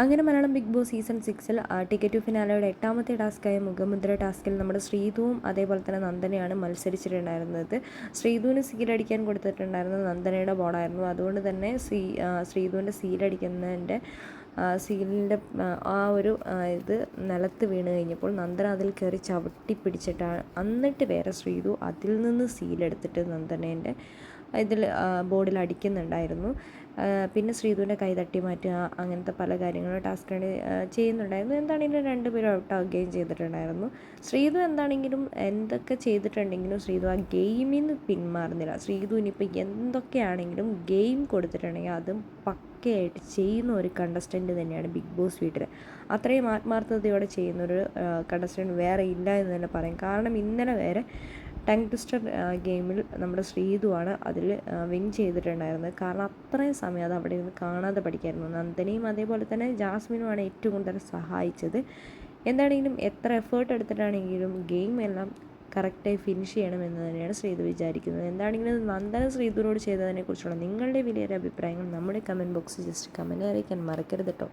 അങ്ങനെ Malayalam big boss season സിക്സിൽ ticket ഫിനാലയുടെ എട്ടാമത്തെ ടാസ്ക്കായ മുഖമുദ്ര ടാസ്കിൽ നമ്മുടെ ശ്രീധുവും അതേപോലെ തന്നെ നന്ദനയാണ് മത്സരിച്ചിട്ടുണ്ടായിരുന്നത്. ശ്രീതുവിന് സീലടിക്കാൻ കൊടുത്തിട്ടുണ്ടായിരുന്നത് നന്ദനയുടെ ബോർഡായിരുന്നു അതുകൊണ്ട് തന്നെ സീ ശ്രീതുവിന്റെ സീലടിക്കുന്നതിന്റെ സീലിന്റെ ആ ഒരു ഇത് നിലത്ത് വീണ് കഴിഞ്ഞപ്പോൾ നന്ദന അതിൽ കയറി ചവിട്ടി പിടിച്ചിട്ടാണ്. എന്നിട്ട് വേറെ ശ്രീധു അതിൽ നിന്ന് സീലെടുത്തിട്ട് നന്ദനേന്റെ ഇതിൽ ബോർഡിൽ അടിക്കുന്നുണ്ടായിരുന്നു. പിന്നെ ശ്രീധുവിന്റെ കൈ തട്ടി മാറ്റുക അങ്ങനത്തെ പല കാര്യങ്ങളും ടാസ്ക് ചെയ്യുന്നുണ്ടായിരുന്നു. എന്താണെങ്കിലും രണ്ടുപേരും ഔട്ടാവുകയും ചെയ്തിട്ടുണ്ടായിരുന്നു. ശ്രീധു എന്താണെങ്കിലും എന്തൊക്കെ ചെയ്തിട്ടുണ്ടെങ്കിലും ശ്രീധു ആ ഗെയിമിൽ നിന്ന് പിന്മാറുന്നില്ല. ശ്രീധു ഇനിയിപ്പോൾ എന്തൊക്കെയാണെങ്കിലും ഗെയിം കൊടുത്തിട്ടുണ്ടെങ്കിൽ അതും പക്കയായിട്ട് ചെയ്യുന്ന ഒരു കണ്ടസ്റ്റന്റ് തന്നെയാണ് ബിഗ് ബോസ് വീട്ടിൽ അത്രയും ആത്മാർത്ഥതയോടെ ചെയ്യുന്നൊരു കണ്ടസ്റ്റന്റ് വേറെ ഇല്ല എന്ന് തന്നെ പറയും. കാരണം ഇന്നലെ വരെ ടങ് ട്വിസ്റ്റർ ഗെയിമിൽ നമ്മുടെ ശ്രീതുവാണ് അതിൽ വിൻ ചെയ്തിട്ടുണ്ടായിരുന്നത്. കാരണം അത്രയും സമയം അത് അവിടെ ഇരുന്ന് കാണാതെ പഠിക്കായിരുന്നു. നന്ദനയും അതേപോലെ തന്നെ ജാസ്മിനുമാണ് ഏറ്റവും കൂടുതൽ സഹായിച്ചത്. എന്താണെങ്കിലും എത്ര എഫേർട്ട് എടുത്തിട്ടാണെങ്കിലും ഗെയിം എല്ലാം കറക്റ്റായി ഫിനിഷ് ചെയ്യണമെന്ന് തന്നെയാണ് ശ്രീതു വിചാരിക്കുന്നത്. എന്താണെങ്കിലും നന്ദന ശ്രീതുവിനോട് ചെയ്തതിനെക്കുറിച്ചുള്ള നിങ്ങളുടെ വലിയൊരു അഭിപ്രായങ്ങൾ നമ്മുടെ കമന്റ് ബോക്സിൽ ജസ്റ്റ് കമന്റ് അറിയിക്കാൻ മറക്കരുത് കേട്ടോ